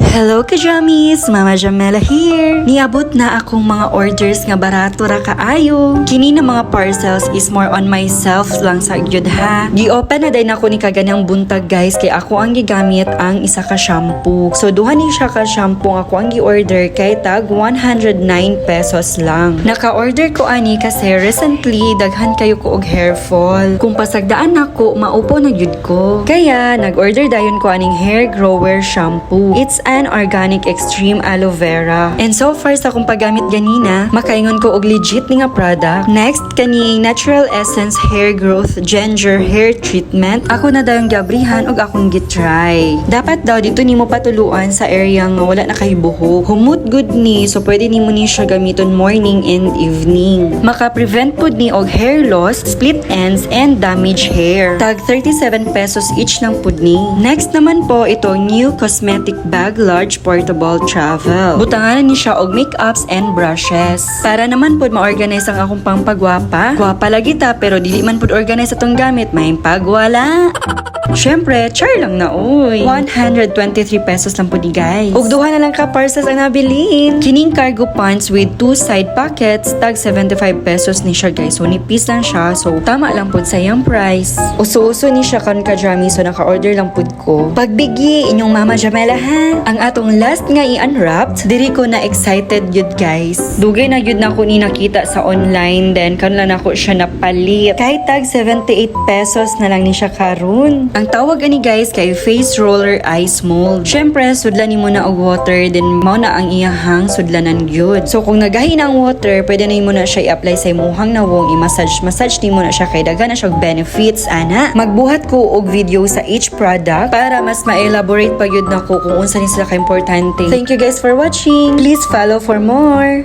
Hello kajamis! Mama Jamela here! Niabot na akong mga orders nga barato ra kaayo. Kini na mga parcels is more on myself lang sa gyud ha. Gi-open na day na ako ni kaganang buntag guys kay ako ang gigamit ang isa ka shampoo. So duha ni siya ka shampoo nga ako ang gi-order kay tag 109 pesos lang. Naka-order ko ani kasi recently daghan kayo ko og hair fall. Kung pasagdaan nako maupo na gyud ko. Kaya nag-order dayon ko aning hair grower shampoo. It's an organic extreme aloe vera. And so far sa akong paggamit ganina, makaingon ko og legit ni nga product. Next kani Natural Essence Hair Growth Ginger Hair Treatment. Ako na daw yung gabrihan og akong gitry. Dapat daw dito nimo patuluan sa area nga wala na kay buhok. Humot good ni so pwede nimo ni siya gamiton morning and evening. Maka-prevent pud ni og hair loss, split ends and damaged hair. Tag 37 pesos each lang pud ni. Next naman po ito new cosmetic bag large portable travel. Butangan ni siya og makeups and brushes. Para naman pud ma-organize ang akong pangpagwapa. Gwapa lagi ta pero dili man pud organize atong gamit, may pagwala. Siyempre, char lang na uy. 123 pesos lang po di guys. Ug duha na lang ka parcels ang nabilin. Kining cargo pants with two side pockets, tag 75 pesos ni siya guys. So nipis lang siya. So tama lang po sa iyang price. Uso-uso ni siya kan ka Jami, so naka-order lang pud ko. Pagbigi inyong mama Jamela ha. Ang atong last nga i-unwrapped, diri ko na excited yun guys. Dugay na yun na ko ni nakita sa online then kanla na ko siya napalit. Kahit tag 78 pesos na lang ni siya karon. Ang tawag ani guys kay face roller ice mold. Syempre, sudlan ni mo na og water then mao na ang iyahang sudlanan gyud. So kung nagahi na ang water, pwede na mo na siya i-apply sa imuhang nawong i-massage massage ni mo na siya kay daghan na siya benefits ana. Magbuhat ko og video sa each product para mas ma-elaborate pa gyud nako kung unsa ni sila ka importante. Thank you guys for watching. Please follow for more.